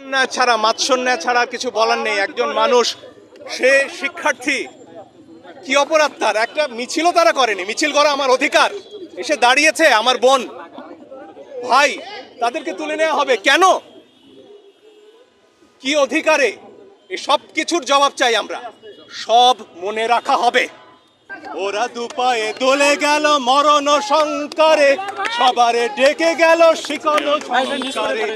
না ছাড়া মাৎসন্যা ছাড়া কিছু বলার নেই। একজন মানুষ, সে শিক্ষার্থী, কি অপরাধ তার? একটা মিছিলও তারা করেনি। মিছিল করা আমার অধিকার। এসে দাঁড়িয়েছে আমার বোন। ভাই, তাদেরকে তুলে নেওয়া হবে। কেন? কি অধিকারে? এই সব কিছুর জবাব চাই আমরা। সব মনে রাখা হবে। ওরা দুপায়ে দোলে গেল মরণ শঙ্করে, সবারে ডেকে গেল শিকল ঝঙ্কারে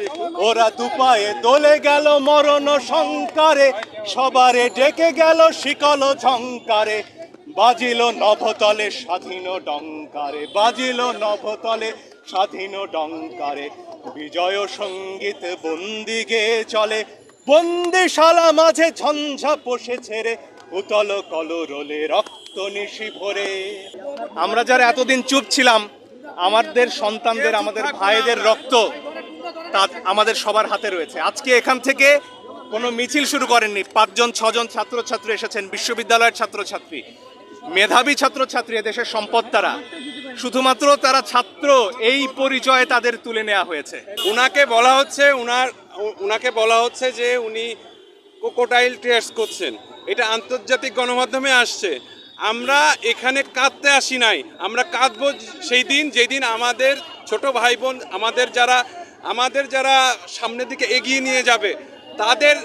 ওরা দুপায়ে দোলে গেল মরণ শঙ্করে, সবারে ডেকে গেল শিকল ঝঙ্কারে। বাজিল নভতলে স্বাধীন ডঙ্কারে, বাজিল নভতলে স্বাধীন ডঙ্কারে। বিজয় সংগীত বন্দি গেয়ে চলে, বন্দিশালা মাঝে ঝঞ্ঝা পোষে ছেড়ে উতল কলরোলে রক্ত নিশি আমরা যারা এতদিন চুপ ছিলাম, আমাদের সন্তানদের, আমাদের ভাইদের রক্ত তা আমাদের সবার হাতে রয়েছে। আজকে এখান থেকে কোনো মিছিল শুরু করেননি। পাঁচজন, ছজন ছাত্রছাত্রী এসেছেন, বিশ্ববিদ্যালয়ের ছাত্রছাত্রী, মেধাবী ছাত্রছাত্রী দেশের সম্পদ তারা। শুধুমাত্র তারা ছাত্র, এই পরিচয়ে তাদের তুলে নেওয়া হয়েছে। উনাকে বলা হচ্ছে, উনার, উনাকে বলা হচ্ছে যে উনি কোকোটাইল ট্রেস করছেন। এটা আন্তর্জাতিক গণমাধ্যমে আসছে। আমরা এখানে কাঁদতে আসি নাই। আমরা কাঁদবো সেই দিন যেই দিন আমাদের ছোট ভাই বোন, আমাদের যারা আমাদের যারা সামনের দিকে এগিয়ে নিয়ে যাবে, তাদের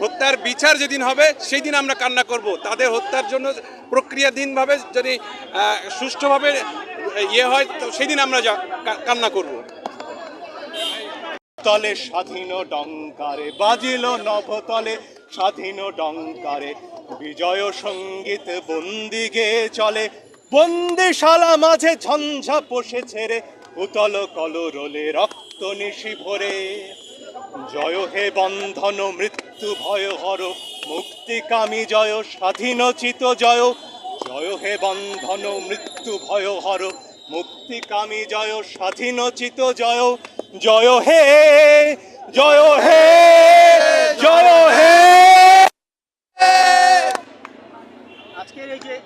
হত্যার বিচার যেদিন হবে, সেই দিন আমরা কান্না করব। তাদের হত্যার জন্য প্রক্রিয়াধীনভাবে যদি সুষ্ঠুভাবে ইয়ে হয়, তো সেই দিন আমরা কান্না করব। তলে স্বাধীন ডঙ্কারে বাজিল নভতলে স্বাধীন ডঙ্কারে বিজয় সংগীত বন্দি গেয়ে চলে। বন্দিশালা মাঝে ঝঞ্ঝা পোষে ছেড়ে উতল কলরোলে রক্ত নিশি ভরে। জয় হে বন্ধন, মৃত্যু ভয় হর। মুক্তিকামী জয়, স্বাধীনচিত জয়। জয় হে বন্ধন, মৃত্যু ভয় হর। মুক্তিকামী জয় স্বাধীন স্বাধীনচিত জয়। জয় হে জয় হে জয় হে।